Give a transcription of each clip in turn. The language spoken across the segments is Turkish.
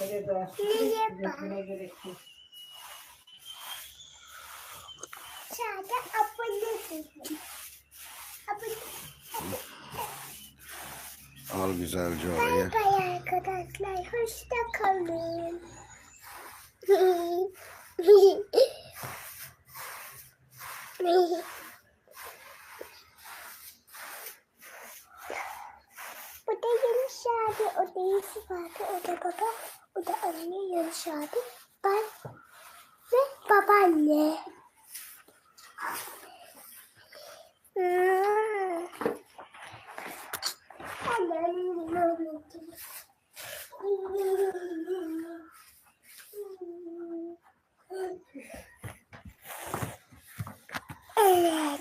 Böyle daha dökmene gerek yok. Sadece Al güzelce oraya. Bay bay arkadaşlar. Hoşça kalın. Bu da Abi, o Yusuf abi, o da baba, o da anne Yunus abi, ben ve babaanne. Hmm. Evet.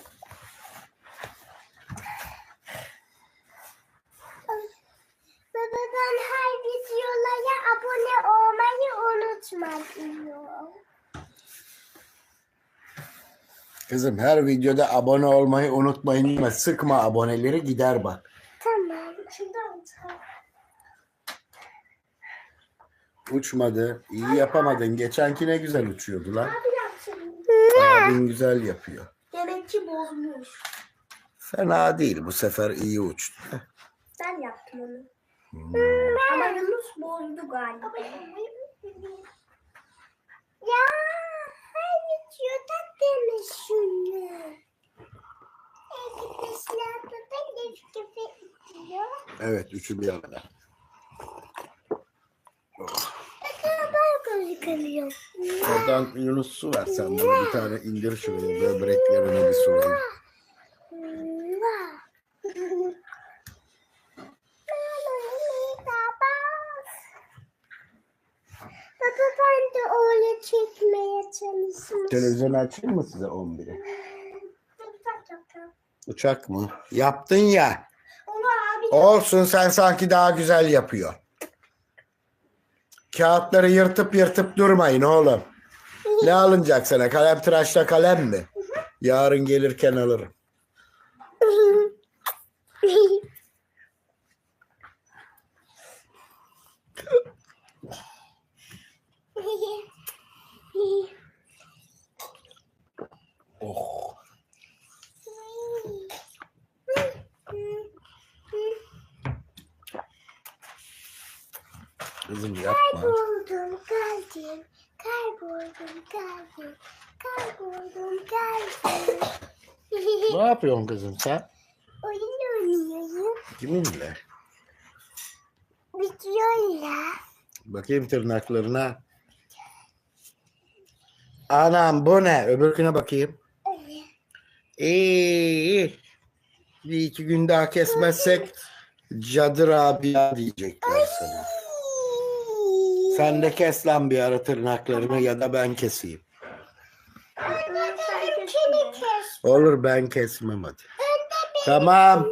Baba ben her videolara abone olmayı unutma diyor. Kızım her videoda abone olmayı unutmayın ama sıkma aboneleri gider bak. Tamam. Şuradan Uçmadı. iyi yapamadın. Geçenki ne güzel uçuyordu lan. Abi yapsın. Abin güzel yapıyor. Demek ki bozmuş. Fena değil bu sefer iyi uçtu. Ben yaptım onu. Ama Yunus bozdu galiba. Ya her videoda diyor. Evet üçü bir arada. Gözüküyor. Oradan Yunus su ver sen bana bir tane indir şunu böbreklerine bir sulayım. Baba de öyle çekmeye çalışmıştım. Televizyon açayım mı size 11'e? Uçak mı? Yaptın ya. Onu abi Olsun sen sanki daha güzel yapıyor. Kağıtları yırtıp yırtıp durmayın oğlum. Ne alınacak sana? Kalem tıraşla kalem mi? Yarın gelirken alırım. Kızım yapma. Kayboldum geldim. Kayboldum geldim. Kayboldum geldim. Ne yapıyorsun kızım sen? Oyun oynuyorum. Kiminle? Videoyla. Bakayım tırnaklarına. Anam bu ne? Öbürküne bakayım. İyi, iyi. Bir iki gün daha kesmezsek Cadır abi diyecekler sana. Sen de kes lan bir ara tırnaklarını ya da ben keseyim. Olur ben kesmem hadi. Tamam.